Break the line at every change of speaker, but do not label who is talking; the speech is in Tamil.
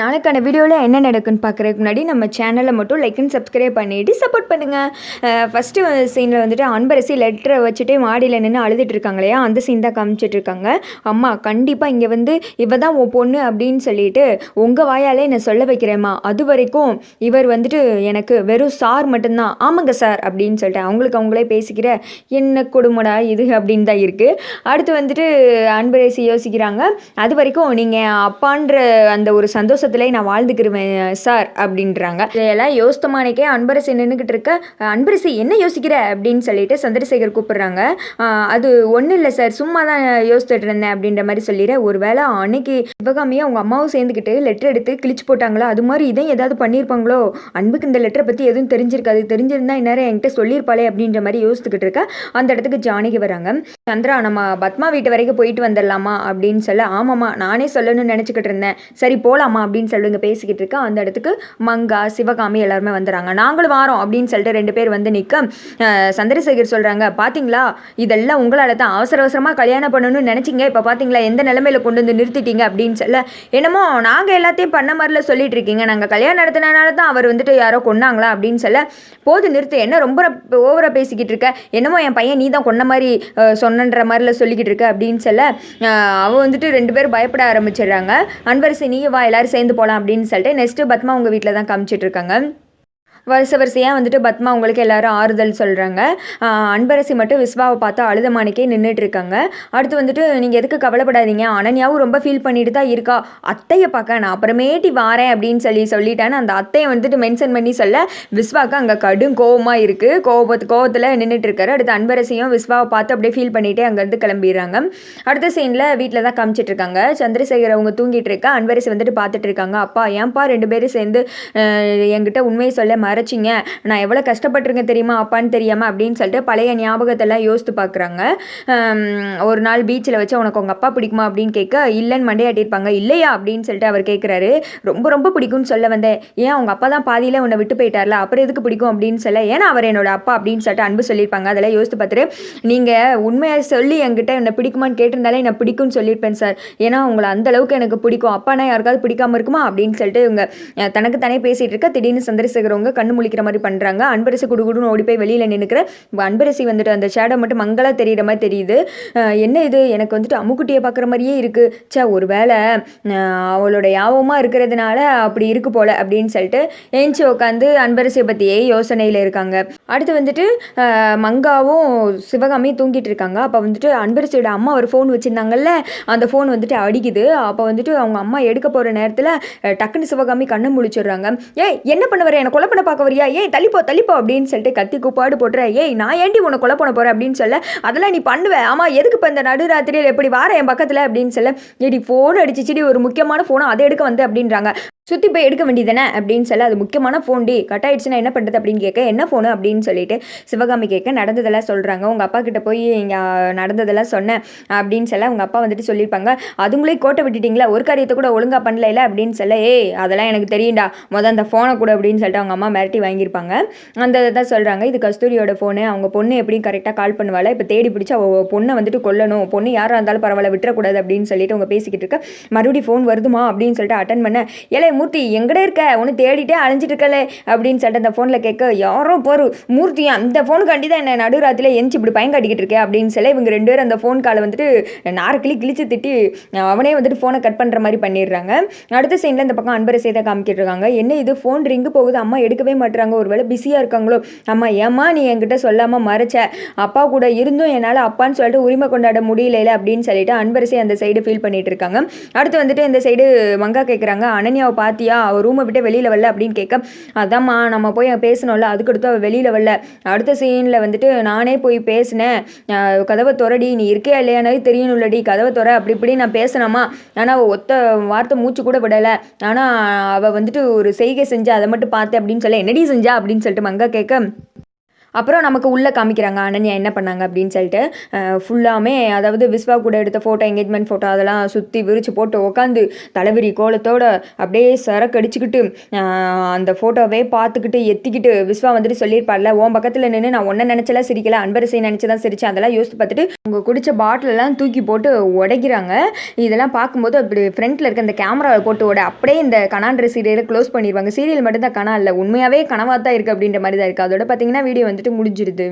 நாளைக்கான வீடியோவில் என்ன நடக்குன்னு பார்க்குறதுக்கு முன்னாடி நம்ம சேனலை மட்டும் லைக் அண்ட் சப்ஸ்கிரைப் பண்ணிவிட்டு சப்போர்ட் பண்ணுங்கள் ஃபஸ்ட்டு சீனில் வந்துட்டு அன்பரசி லெட்டரை வச்சுட்டு மாடியில் நின்று அழுதுட்டு இருக்காங்க இல்லையா? அந்த சீன் தான் காமிச்சிட்டு இருக்காங்க. அம்மா கண்டிப்பாக இங்கே வந்து இவ தான் உன் பொண்ணு அப்படின்னு சொல்லிட்டு உங்கள் வாயாலே நான் சொல்ல வைக்கிறேம்மா. அது வரைக்கும் இவர் வந்துட்டு எனக்கு வெறும் சார் மட்டும்தான். ஆமாங்க சார் அப்படின்னு சொல்லிட்டு அவங்களுக்கு அவங்களே பேசிக்கிற என்ன கொடுமடா இது? அப்படின்னு தான் இருக்குது அடுத்து வந்துட்டு அன்பரசி யோசிக்கிறாங்க அது வரைக்கும் நீங்கள் அப்பான்ற அந்த ஒரு சந்தோஷத்திலே நான் வாழ்ந்துக்கிருவேன் சார் அப்படின்றாங்க. இதெல்லாம் யோசித்தமானிக்கே அன்பரசை நின்றுக்கிட்டு இருக்க அன்பரசை என்ன யோசிக்கிற? அப்படின்னு சொல்லிட்டு சந்திரசேகர் கூப்பிடுறாங்க. அது ஒன்றும் இல்லை சார் சும்மா தான் யோசித்துட்டு இருந்தேன் அப்படின்ற மாதிரி சொல்லிட. ஒருவேளை அன்னைக்கு சிவகாமியை அவங்க அம்மாவும் சேர்ந்துக்கிட்டு லெட்டர் எடுத்து கிழிச்சு போட்டாங்களா? அது மாதிரி இதை ஏதாவது பண்ணியிருப்பாங்களோ? அன்புக்கு இந்த லெட்டரை பற்றி எதுவும் தெரிஞ்சிருக்காது. தெரிஞ்சிருந்தா இந்நேரம் என்கிட்ட சொல்லியிருப்பாளே அப்படின்ற மாதிரி யோசித்துக்கிட்டு இருக்க. அந்த இடத்துக்கு ஜானகி வராங்க. சந்திரா நம்ம பத்மா வீட்டு வரைக்கும் போயிட்டு வந்துடலாமா? அப்படின்னு சொல்ல ஆமாம்மா நானே சொல்லணும்னு நினச்சிக்கிட்டு இருந்தேன். சரி போகலாமா அப்படின்னு சொல்லுங்க பேசிக்கிட்டு இருக்க அந்த இடத்துக்கு மங்கா சிவகாமி எல்லாருமே வந்துடுறாங்க நாங்களும் வாரோம் அப்படின்னு சொல்லிட்டு ரெண்டு பேர் வந்து நிற்க சந்திரசேகர் சொல்கிறாங்க பார்த்தீங்களா இதெல்லாம் உங்களால் தான் அவசர அவசரமாக கல்யாணம் பண்ணணும்னு நினச்சிங்க. இப்போ பார்த்தீங்களா எந்த நிலமையில கொண்டு வந்து நிறுத்திட்டீங்க? அப்படின்னு சொல்ல என்னமோ நாங்கள் எல்லாத்தையும் பண்ண மாதிரில சொல்லிட்டு இருக்கீங்க. நாங்கள் கல்யாணம் நடத்தினால தான் அவர் வந்துட்டு யாரோ கொன்னாங்களா? அப்படின்னு சொல்ல போது நிறுத்து. என்ன ரொம்ப ஓவராக பேசிக்கிட்டு இருக்க? என்னமோ என் பையன் நீ தான் கொன்ன மாதிரி சொன்னன்ற மாதிரில சொல்லிக்கிட்டு இருக்க? அப்படின்னு சொல்ல அவள் வந்துட்டு ரெண்டு பேரும் பயப்பட ஆரம்பிச்சிடுறாங்க. அன்பரசு நீ வா. எல்லாரும் சேர்ந்து போகலாம் அப்படின்னு சொல்லிட்டு நெக்ஸ்ட்டு பத்மா உங்கள் வீட்டில் தான் காமிச்சிட்டு வரிசை வருஷ வரிசையாக வந்துட்டு பத்மா உங்களுக்கு எல்லாரும் ஆறுதல் சொல்கிறாங்க அன்பரசி மட்டும் விஸ்வாவை பார்த்து அழுத மாணிக்கே நின்றுட்டு இருக்காங்க. அடுத்து வந்துட்டு நீங்கள் எதுக்கு கவலைப்படாதீங்க? அனன்யாவும் ரொம்ப ஃபீல் பண்ணிட்டு தான் இருக்கா? அத்தையை பார்க்க நான் அப்புறமேட்டி வாரேன் அப்படின்னு சொல்லி சொல்லிட்டேன்னு அந்த அத்தையை வந்துட்டு மென்ஷன் பண்ணி சொல்ல விஸ்வாக்கு அங்கே கடும் கோவமாக இருக்குது கோவத்து கோவத்தில் நின்றுட்டு இருக்காரு. அடுத்து அன்பரசியும் விஸ்வாவை பார்த்து அப்படியே ஃபீல் பண்ணிகிட்டே அங்கேருந்து கிளம்பிடுறாங்க. அடுத்த சீனில் வீட்டில் தான் காமிச்சிட்டு இருக்காங்க. சந்திரசேகர் அவங்க தூங்கிட்டு இருக்கா. அன்பரசி வந்துட்டு பார்த்துட்டு இருக்காங்க. அப்பா ஏன்பா ரெண்டு பேரும் சேர்ந்து என்கிட்ட உண்மையை சொல்ல மறைச்சிங்க நான் எவ்வளோ கஷ்டப்பட்டிருக்கேன் தெரியுமா? அப்பான்னு தெரியாமல் அப்படின்னு சொல்லிட்டு பழைய ஞாபகத்தெல்லாம் யோசித்து பார்க்குறாங்க. ஒரு நாள் பீச்சில் வச்சு உனக்கு உங்கள் அப்பா பிடிக்குமா அப்படின்னு கேட்க இல்லைன்னு மண்டையாட்டியிருப்பாங்க. இல்லையா? அப்படின்னு சொல்லிட்டு அவர் கேட்குறாரு. ரொம்ப ரொம்ப பிடிக்கும்னு சொல்ல வந்தேன். ஏன் அவங்க அப்பா தான் பாதியில் உன்னை விட்டு போயிட்டார்ல? அப்புறம் எதுக்கு பிடிக்கும் அப்படின்னு சொல்ல ஏன்னா அவர் என்னோட அப்பா அப்படின்னு சொல்லிட்டு அன்பு சொல்லியிருப்பாங்க. அதெல்லாம் யோசித்து பார்த்துட்டு நீங்கள் உண்மையை சொல்லி என்கிட்ட என்னை பிடிக்குமான்னு கேட்டிருந்தாலே என்னை பிடிக்கும்னு சொல்லியிருப்பேன் சார் ஏன்னா உங்களை அந்த அளவுக்கு எனக்கு பிடிக்கும். அப்பானா யாருக்காவது பிடிக்காம இருக்குமா? அப்படின்னு சொல்லிட்டு இவங்க தனக்கு தானே பேசிகிட்டு இருக்க திடீர்னு சந்திரசேகரவங்க கண்ணு முழிக்கிற மாதிரி பண்ணுறாங்க அன்பரசி குடுகுடுன்னு ஓடி போய் வெளியில் நின்றுக்கிற அன்பரசி வந்துட்டு அந்த ஷேடோ மட்டும் மங்களாக தெரிகிற மாதிரி தெரியுது. என்ன இது? எனக்கு வந்துட்டு அம்முக்குட்டியை பார்க்குற மாதிரியே இருக்குது சே ஒரு வேளை அவளோட யாபமாக இருக்கிறதுனால அப்படி இருக்கு போல அப்படின்னு சொல்லிட்டு ஏஞ்சி உட்காந்து அன்பரசியை பற்றியே யோசனையில் இருக்காங்க. அடுத்து வந்துட்டு மங்காவும் சிவகாமியும் தூங்கிட்டு இருக்காங்க. அப்போ வந்துட்டு அன்பரசியோட அம்மா ஒரு ஃபோன் வச்சுருந்தாங்கல்ல அந்த ஃபோன் வந்துட்டு அடிக்குது. அப்போ வந்துட்டு அவங்க அம்மா எடுக்க போகிற நேரத்தில் டக்குன்னு சிவகாமி கண்ணை முழிச்சிடுறாங்க. ஏய் என்ன பண்ண வர? என்னை கொலை பண்ண பார்க்க வரியா? ஏய் தள்ளிப்போ தள்ளிப்போ அப்படின்னு சொல்லிட்டு கத்தி கூப்பாடு போட்டுற ஏய் நான் ஏண்டி உன்னை கொலை பண்ண போகிறேன் அப்படின்னு சொல்ல அதெல்லாம் நீ பண்ணுவ. ஆமாம் எதுக்கு இப்போ இந்த நடுராத்திரியில் எப்படி வார என் பக்கத்தில்? அப்படின்னு சொல்ல ஏடி ஃபோன் அடிச்சிச்சிடி. ஒரு முக்கியமான ஃபோனை அதை எடுக்க வந்து? அப்படின்றாங்க. சுற்றி போய் எடுக்க வேண்டியதானே அப்படின்னு சொல்ல அது முக்கியமான ஃபோன் டி கட் ஆயிடுச்சுன்னா என்ன பண்ணுறது அப்படின்னு கேட்க என்ன ஃபோனு அப்படின்னு சொல்லிட்டு சிவகாமி கேட்க நடந்ததெல்லாம் சொல்கிறாங்க உங்கள் அப்பா கிட்ட போய் இங்கே நடந்ததெல்லாம் சொன்னேன். அப்படின்னு சொல்ல உங்கள் அப்பா வந்துட்டு சொல்லியிருப்பாங்க. அதுங்களே கோட்டை விட்டுட்டிங்களா? ஒரு காரியத்தை கூட ஒழுங்காக பண்ணல அப்படின்னு சொல்ல ஏய் அதெல்லாம் எனக்கு தெரியும்டா. மொதல் அந்த ஃபோனை கூட அப்படின்னு சொல்லிட்டு அவங்க அம்மா மிரட்டி வாங்கியிருப்பாங்க. அந்த இதை தான் சொல்கிறாங்க இது கஸ்தூரியோட ஃபோனு அவங்க பொண்ணு எப்படியும் கரெக்டாக கால் பண்ணுவாள்? இப்போ தேடி பிடிச்சி அவள் பொண்ணை வந்துட்டு கொல்லணும். பொண்ணு யாராக இருந்தாலும் பரவாயில்ல விட்டுறக்கூடாது அப்படின்னு சொல்லிட்டு அவங்க பேசிக்கிட்டு இருக்க மறுபடியும் ஃபோன் வருதுமா? அப்படின்னு சொல்லிட்டு அட்டன் பண்ண ஏலே மூர்த்தி எங்கடே இருக்க? ஒன்று தேடிட்டே அழிஞ்சிட்டு இருக்கலே அப்படின்னு சொல்லிட்டு அந்த ஃபோனில் கேட்க யாரோ போரு மூர்த்தி அந்த ஃபோனுக்காண்டி தான் என்ன நடுராத்திரியில் எஞ்சி இப்படி பயன் காட்டிக்கிட்டு இருக்கே அப்படின்னு சொல்லி இவங்க ரெண்டு பேரும் அந்த ஃபோன் காலை வந்துட்டு நாரக்கிளி கிழிச்சு திட்டி அவனே வந்துட்டு ஃபோனை கட் பண்ணுற மாதிரி பண்ணிடுறாங்க. அடுத்த சைடில் இந்த பக்கம் அன்பரை செய்த காமிக்கிட்டு இருக்காங்க என்ன இது? ஃபோன் ரிங்கு போகுது? அம்மா எடுக்கவே மாட்டுறாங்க ஒருவேளை பிஸியாக இருக்காங்களோ? அம்மா ஏம்மா நீ என்கிட்ட சொல்லாமல் மறைச்ச? அப்பா கூட இருந்தும் என்னால் அப்பான்னு சொல்லிட்டு உரிமை கொண்டாட முடியல அப்படின்னு சொல்லிட்டு அன்பரசை அந்த சைடு ஃபீல் பண்ணிட்டு இருக்காங்க. அடுத்து வந்துட்டு இந்த சைடு மங்கா கேட்குறாங்க அனன்யாவை பார்த்தியா அவள் ரூமை விட்டு வெளியில் வரல அப்படின்னு கேட்க அதாம்மா நம்ம போய் பேசணும்ல அதுக்கடுத்து அவள் வெளியில் வரல. அடுத்த சீனில் வந்துட்டு நானே போய் பேசினேன். கதவை துறடி நீ இருக்கே இல்லையானே தெரியணும்லடி கதவை துற அப்படி இப்படி நான் பேசினம்மா. ஆனால் அவள் ஒத்த வார்த்தை மூச்சு கூட விடலை. ஆனால் அவள் வந்துட்டு ஒரு செய்கை செஞ்சா அதை மட்டும் பார்த்தேன் அப்படின்னு சொல்ல என்னடி செஞ்சா? அப்படின்னு சொல்லிட்டு மங்கா கேட்க அப்புறம் நமக்கு உள்ளே காமிக்கிறாங்க அனன்யா என்ன பண்ணாங்க? அப்படின்னு சொல்லிட்டு ஃபுல்லாமே அதாவது விஸ்வா கூட எடுத்த ஃபோட்டோ என்கேஜ்மெண்ட் ஃபோட்டோ அதெல்லாம் சுற்றி விரித்து போட்டு உட்காந்து தலைவிரி கோலத்தோட அப்படியே சரக்கு அடிச்சுக்கிட்டு அந்த ஃபோட்டோவே பார்த்துக்கிட்டு எத்திக்கிட்டு விஸ்வா வந்துட்டு சொல்லியிருப்பார்ல உன் பக்கத்தில் நின்று நான் ஒன்றை நினச்சலாம் சிரிக்கல அன்பரசை நினச்சி தான் சிரித்தேன் அதெல்லாம் யோசித்து பார்த்துட்டு அவங்க குடித்த பாட்டிலெல்லாம் தூக்கி போட்டு உடைக்கிறாங்க. இதெல்லாம் பார்க்கும்போது அப்படி ஃப்ரண்ட்டில் இருக்க அந்த கேமராவை போட்டு உட அப்படியே இந்த கனான்ற சீரியலை க்ளோஸ் பண்ணிடுவாங்க சீரியல் மட்டும் தான் கணா இல்லை உண்மையாகவே கனவாக தான் இருக்குது அப்படின்ற மாதிரி தான் இருக்குது அதோட பார்த்தீங்கன்னா வீடியோ வந்துட்டு முடிஞ்சிருது.